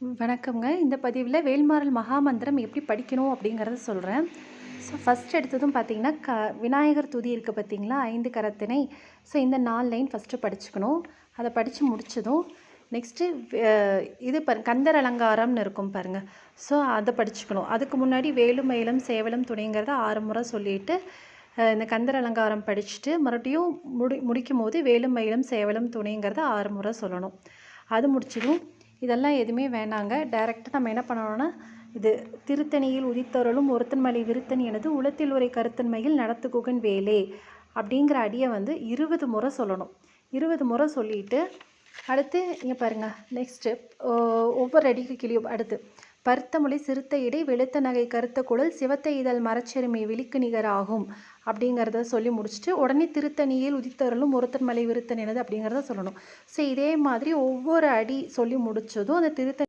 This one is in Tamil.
வணக்கம்ங்க. இந்த பதிவில் வேல்மாறல் மகாமந்திரம் எப்படி படிக்கணும் அப்படிங்கிறத சொல்கிறேன் ஸோ ஃபஸ்ட் எடுத்ததும் பார்த்தீங்கன்னா, க விநாயகர் துதி இருக்குது பார்த்தீங்களா? ஐந்து கரத்தினை. ஸோ இந்த நாலு லைன் ஃபர்ஸ்ட்டு படிச்சுக்கணும். அதை படித்து முடிச்சதும், நெக்ஸ்ட்டு இது பாரு கந்தர் அலங்காரம்னு இருக்கும் பாருங்கள் ஸோ அதை படிச்சுக்கணும். அதுக்கு முன்னாடி வேலும் மயிலும் சேவலும் துணைங்கிறத ஆறு முறை சொல்லிட்டு, இந்த கந்தர் அலங்காரம் படிச்சுட்டு, மறுபடியும் முடி முடிக்கும்போது வேலும் மயிலும் சேவலும் துணைங்கிறத ஆறு முறை சொல்லணும். அது முடிச்சதும், இதெல்லாம் எதுவுமே வேணாங்க. டைரெக்டாக நம்ம என்ன பண்ணணும்னா, இது "திருத்தணியில் உதித்தருளும் ஒருத்தன்மலை விருத்தன் எனது உளத்தில் உரை கருத்தன்மையில் நடத்துகுகன் வேலே" அப்படிங்கிற அடியை வந்து 20 முறை சொல்லணும். 20 முறை சொல்லிட்டு, அடுத்து இங்கே பாருங்கள் நெக்ஸ்ட்டு ஒவ்வொரு அடிக்கு கிளியும் அடுத்து "பருத்த மொழி சிறுத்த இடை வெளுத்த நகை கருத்த குழல் சிவத்த இதழ் மரச்செருமை விழிக்கு நிகராகும்" அப்படிங்கிறத சொல்லி முடிச்சுட்டு, உடனே "திருத்தணியில் உதித்தருளும் ஒருத்தன்மலை விருத்தன் எனது" அப்படிங்கிறத சொல்லணும். ஸோ இதே மாதிரி ஒவ்வொரு அடி சொல்லி முடிச்சதும், அந்த திருத்த